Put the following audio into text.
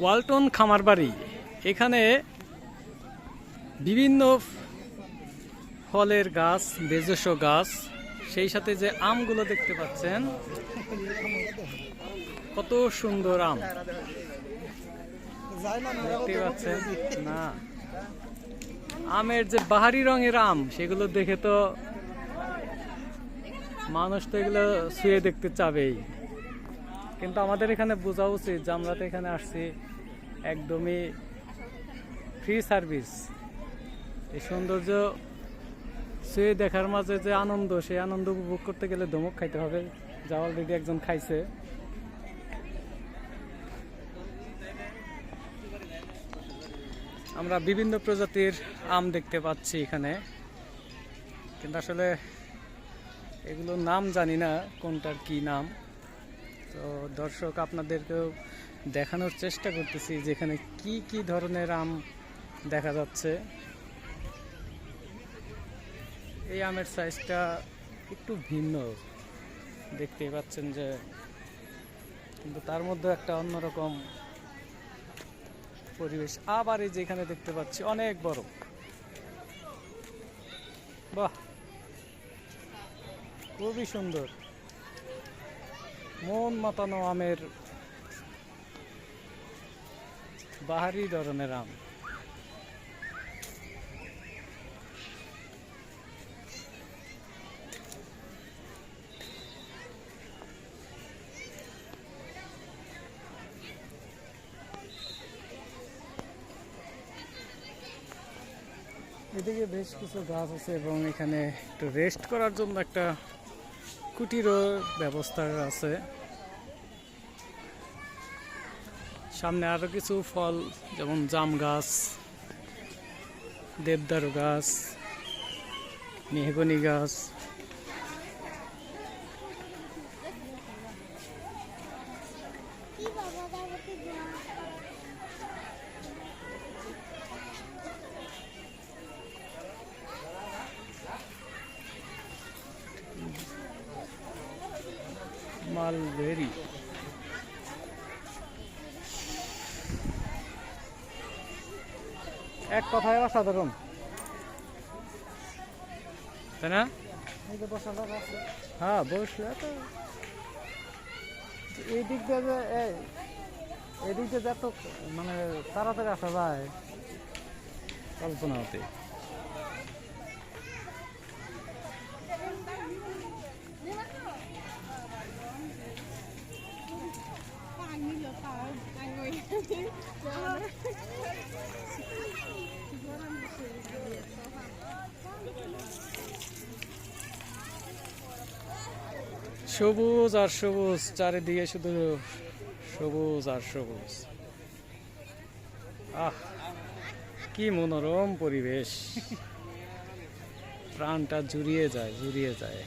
ওয়ালটন খামারবাড়ি। এখানে বিভিন্ন ফলের গাছ, বেজস্ব গাছ, সেই সাথে যে আমগুলো দেখতে পাচ্ছেন, কত সুন্দর আম। দেখতে পাচ্ছেন? না। আমের যে বাহারি রঙের আম, সেগুলো দেখে তো মানুষ তো এগুলো শুয়ে দেখতে চাবেই। কিন্তু আমাদের এখানে বোঝা উচিত যে আমরা তো এখানে আসছি একদমই ফ্রি সার্ভিস এই সৌন্দর্য শুয়ে দেখার মাঝে যে আনন্দ, সেই আনন্দ উপভোগ করতে গেলে ধমক খাইতে হবে। যা অলরেডি একজন খাইছে। আমরা বিভিন্ন প্রজাতির আম দেখতে পাচ্ছি এখানে। কিন্তু আসলে এগুলোর নাম জানি না, কোনটার কি নাম। তো দর্শক, আপনাদেরকেও দেখানোর চেষ্টা করতেছি যেখানে কি কি ধরনের আম দেখা যাচ্ছে। এই আমের সাইজটা একটু ভিন্ন। দেখতেই পাচ্ছেন যে কিন্তু তার মধ্যে একটা অন্যরকম পরিবেশ। আবার এই যেখানে দেখতে পাচ্ছি, অনেক বড়। বাহ! খুবই সুন্দর। মন মাতানো আমের বাহারি ধরনের আম। এদিকে বেশ কিছু গাছ আছে এবং এখানে একটু রেস্ট করার জন্য একটা কুটিরও ব্যবস্থা আছে। সামনে আরও কিছু ফল, যেমন জাম গাছ, দেবদারু গাছ, মেহগনি গাছ। কি বাবা মালবেরি এক কথায় অসাধারণ। তাই না? হ্যাঁ বসলে তো। এই দিক দিয়ে যে এই এদিক দিয়ে যত মানে তাড়াতাড়ি আসা যায়। কল্পনা হতে সবুজ আর সবুজ, চারিদিকে শুধু সবুজ আর সবুজ। আহ, কি মনোরম পরিবেশ। প্রাণটা জুড়িয়ে যায় জুড়িয়ে যায়।